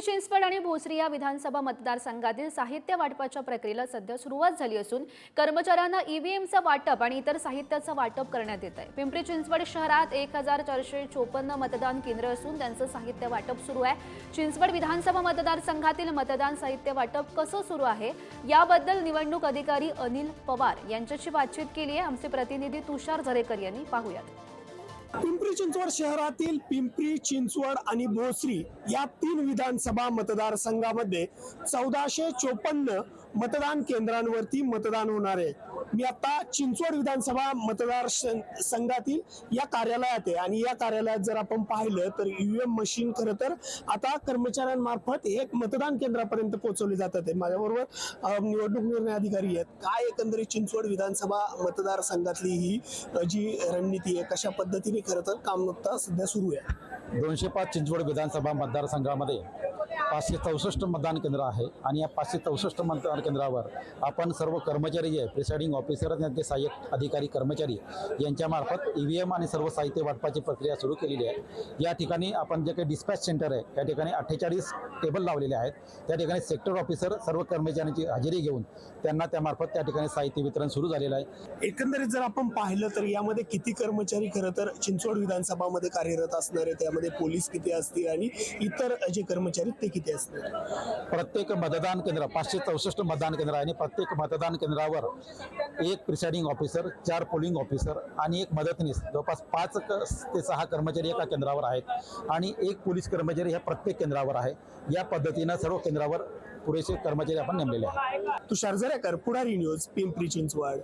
पिंपरी चिंचवड आणि भोसरी या विधानसभा मतदारसंघातील साहित्य वाटपाच्या प्रक्रियेला सध्या सुरुवात झाली असून कर्मचाऱ्यांना ईव्हीएमचं वाटप आणि इतर साहित्याचं वाटप करण्यात येत आहे पिंपरी चिंचवड शहरात एक हजार चारशे चोपन्न मतदान केंद्र असून त्यांचं साहित्य वाटप सुरू आहे. चिंचवड विधानसभा मतदारसंघातील मतदान साहित्य वाटप कसं सुरू आहे? याबद्दल निवडणूक अधिकारी अनिल पवार यांच्याशी बातचीत केली आहे आमचे प्रतिनिधी तुषार झरेकर यांनी पाहूयात. पिंपरी चिंचवड शहरातील पिंपरी चिंचवड आणि भोसरी या तीन विधानसभा मतदारसंघामध्ये चौदाशे चोपन्न मतदान केंद्रांवरती मतदान होणार आहे. मी आता चिंचवड विधानसभा मतदार संघातील या कार्यालयात आहे. आणि या कार्यालयात जर आपण पाहिलं तर ईव्हीएम मशीन खरं तर आता कर्मचाऱ्यांमार्फत एक मतदान केंद्रापर्यंत पोहोचवले जातात आहे. माझ्याबरोबर निवडणूक निर्णय अधिकारी आहेत. काय एकंदरीत चिंचवड विधानसभा मतदारसंघातली ही जी रणनीती आहे? कशा पद्धतीने खरं तर काम आता सध्या सुरू आहे? दोनशे पाच चिंचवड विधानसभा मतदारसंघामध्ये पाचशे चौसष्ट मतदान केंद्र आहे आणि या पाचशे चौसष्ट मतदान केंद्रावर आपण सर्व कर्मचारी जे आहे प्रिसाइडिंग ऑफिसर आणि त्यांचे सहाय्यक अधिकारी कर्मचारी यांच्यामार्फत ई व्ही एम आणि सर्व साहित्य वाटपाची प्रक्रिया सुरू केलेली आहे. या ठिकाणी आपण जे काही डिस्पॅच सेंटर आहे त्या ठिकाणी अठ्ठेचाळीस टेबल लावलेले आहेत. त्या ठिकाणी सेक्टर ऑफिसर सर्व कर्मचाऱ्यांची हजेरी घेऊन त्यांना त्यामार्फत त्या ठिकाणी साहित्य वितरण सुरू झालेलं आहे. एकंदरीत जर आपण पाहिलं तर यामध्ये किती कर्मचारी खरं तर चिंचवड विधानसभामध्ये कार्यरत असणार आहे त्यामध्ये पोलीस किती असतील आणि इतर जे कर्मचारी ते किती असणार. प्रत्येक मतदान केंद्र पाचशे चौसष्ट मतदान केंद्र आहे आणि प्रत्येक मतदान केंद्रावर एक प्रिसाइडिंग ऑफिसर चार पोलिंग ऑफिसर आणि एक मदतनीस जवळपास पाच क- ते सहा कर्मचारी एका केंद्रावर आहेत. आणि एक पोलीस कर्मचारी ह्या प्रत्येक केंद्रावर आहे. या पद्धतीनं सर्व केंद्रावर पुरेसे कर्मचारी आपण नेमलेले आहेत. तुषार जरेकर पुढारी न्यूज पिंपरी चिंचवड.